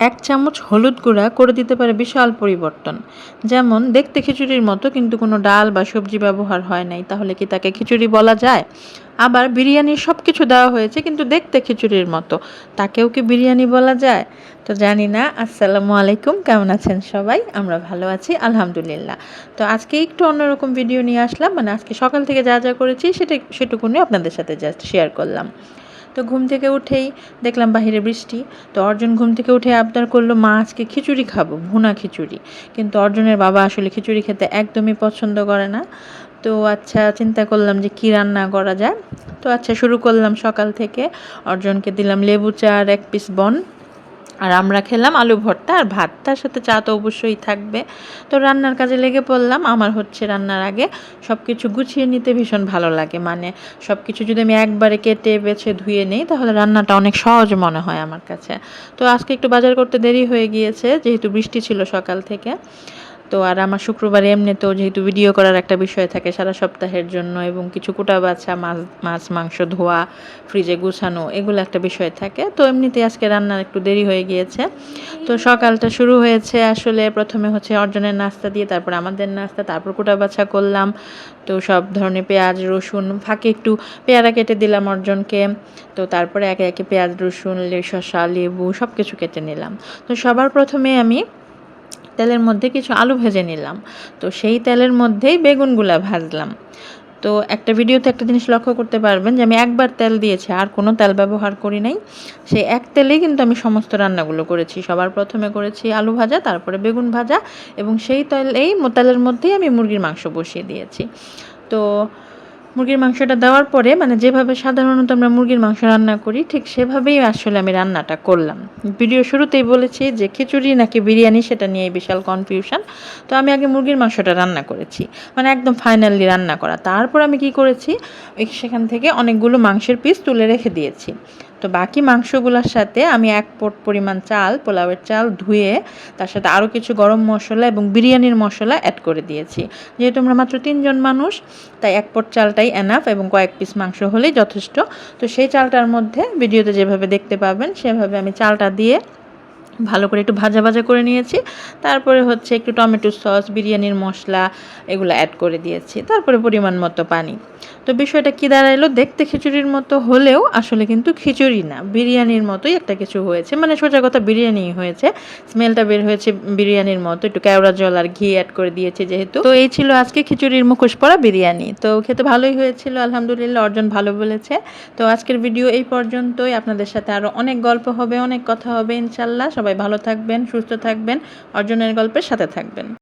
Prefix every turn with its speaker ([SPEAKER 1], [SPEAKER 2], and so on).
[SPEAKER 1] এক চামচ হলুদ গুঁড়া করে দিতে পারে বিশাল পরিবর্তন। যেমন, দেখতে খিচুড়ির মতো, কিন্তু কোনো ডাল বা সবজি ব্যবহার হয় নাই, তাহলে কি তাকে খিচুড়ি বলা যায়? আবার বিরিয়ানির সব কিছু দেওয়া হয়েছে, কিন্তু দেখতে খিচুড়ির মতো, তাকেও কি বিরিয়ানি বলা যায়? তো জানি না, আসসালামু আলাইকুম, কেমন আছেন সবাই? আমরা ভালো আছি, আলহামদুলিল্লাহ। তো আজকে একটু অন্যরকম ভিডিও নিয়ে আসলাম মানে আজকে সকাল থেকে যা যা করেছি সেটা সেটুকুনি আপনাদের সাথে জাস্ট শেয়ার করলাম। তো ঘুম থেকে উঠেই দেখলাম বাহিরে বৃষ্টি। তো অর্জুন ঘুম থেকে উঠে আবদার করল, মা, আজকে খিচুড়ি খাব, ভুনা খিচুড়ি। কিন্তু অর্জুনের বাবা আসলে খিচুড়ি খেতে একদমই পছন্দ করে না। তো আচ্ছা চিন্তা করলাম যে কী রান্না করা যায়। তো আচ্ছা শুরু করলাম সকাল থেকে। অর্জনকে দিলাম লেবু চা আর এক পিস বন। আর আমরা খেলাম আলু ভর্তা আর ভাত। তার সাথে চা তো অবশ্যই থাকবে। তো রান্নার কাজে লেগে পড়লাম। আমার হচ্ছে রান্নার আগে সব কিছু গুছিয়ে নিতে ভীষণ ভালো লাগে। মানে সব কিছু যদি আমি একবারে কেটে বেছে ধুয়ে নিই, তাহলে রান্নাটা অনেক সহজ মনে হয় আমার কাছে। তো আজকে একটু বাজার করতে দেরি হয়ে গিয়েছে, যেহেতু বৃষ্টি ছিল সকাল থেকে। তো আর আমার শুক্রবারে এমনিতেও যেহেতু ভিডিও করার একটা বিষয় থাকে সারা সপ্তাহের জন্য এবং কিছু কুটা বাছা, মাছ মাছ, মাংস, ধোয়া ফ্রিজে গুছানো, এগুলো একটা বিষয় থাকে। তো এমনিতে আজকে রান্নার একটু দেরি হয়ে গিয়েছে। তো সকালটা শুরু হয়েছে আসলে প্রথমে হচ্ছে অর্জনের নাস্তা দিয়ে, তারপর আমাদের নাস্তা, তারপর কুটা বাছা করলাম। তো সব ধরনের পেঁয়াজ, রসুন, ফাঁকে একটু পেয়ারা কেটে দিলাম অর্জনকে। তো তারপরে একে একে পেঁয়াজ, রসুন শসা, লেবু সব কিছু কেটে নিলাম। তো সবার প্রথমে আমি তেলের মধ্যে কিছু আলু ভেজে নিলাম। তো সেই তেলের মধ্যেই বেগুনগুলা ভাজলাম। তো একটা ভিডিওতে একটা জিনিস লক্ষ্য করতে পারবেন যে আমি একবার তেল দিয়েছি, আর কোনো তেল ব্যবহার করি নাই। সেই এক তেলেই কিন্তু আমি সমস্ত রান্নাগুলো করেছি। সবার প্রথমে করেছি আলু ভাজা, তারপরে বেগুন ভাজা, এবং সেই তেলেই তেলের মধ্যেই আমি মুরগির মাংস বসিয়ে দিয়েছি। তো মুরগির মাংসটা দেওয়ার পরে মানে যেভাবে সাধারণত আমরা মুরগির মাংস রান্না করি, ঠিক সেভাবেই আসলে আমি রান্নাটা করলাম। ভিডিও শুরুতেই বলেছি যে খিচুড়ি নাকি বিরিয়ানি, সেটা নিয়ে বিশাল কনফিউশন তো আমি আগে মুরগির মাংসটা রান্না করেছি মানে একদম ফাইনালি রান্না করা। তারপর আমি কি করেছি সেখান থেকে অনেকগুলো মাংসের পিস তুলে রেখে দিয়েছি। তো বাকি মাংসগুলোর সাথে আমি এক পট পরিমাণ চাল, পোলাওয়ের চাল ধুয়ে তার সাথে আরও কিছু গরম মশলা এবং বিরিয়ানির মশলা অ্যাড করে দিয়েছি। যেহেতু আমরা মাত্র তিনজন মানুষ, তাই এক পট চালটাই এনাফ এবং কয়েক পিস মাংস হলেই যথেষ্ট। তো সেই চালটার মধ্যে, ভিডিওতে যেভাবে দেখতে পাবেন, সেভাবে আমি চালটা দিয়ে ভালো করে একটু ভাজা ভাজা করে নিয়েছি। তারপরে হচ্ছে একটু টমেটো সস, বিরিয়ানির মশলা এগুলো অ্যাড করে দিয়েছি। তারপরে পরিমাণ মতো পানি। তো বিষয়টা কী দাঁড়াইলো? দেখতে খিচুড়ির মতো হলেও আসলে কিন্তু খিচুড়ি না। বিরিয়ানির মতোই একটা কিছু হয়েছে। মানে সোজা কথা বিরিয়ানি হয়েছে। স্মেলটা বের হয়েছে বিরিয়ানির মতো। একটু কেওড়া জল আর ঘি অ্যাড করে দিয়েছে যেহেতু। তো এই ছিল আজকে খিচুড়ির মুখোশ পড়া বিরিয়ানি। তো খেতে ভালোই হয়েছিল, আলহামদুলিল্লাহ, অর্জন ভালো বলেছে। তো আজকের ভিডিও এই পর্যন্তই। আপনাদের সাথে আরও অনেক গল্প হবে, অনেক কথা হবে ইনশাল্লাহ সবাই ভালো থাকবেন সুস্থ থাকবেন অর্জনের গল্পের সাথে থাকবেন।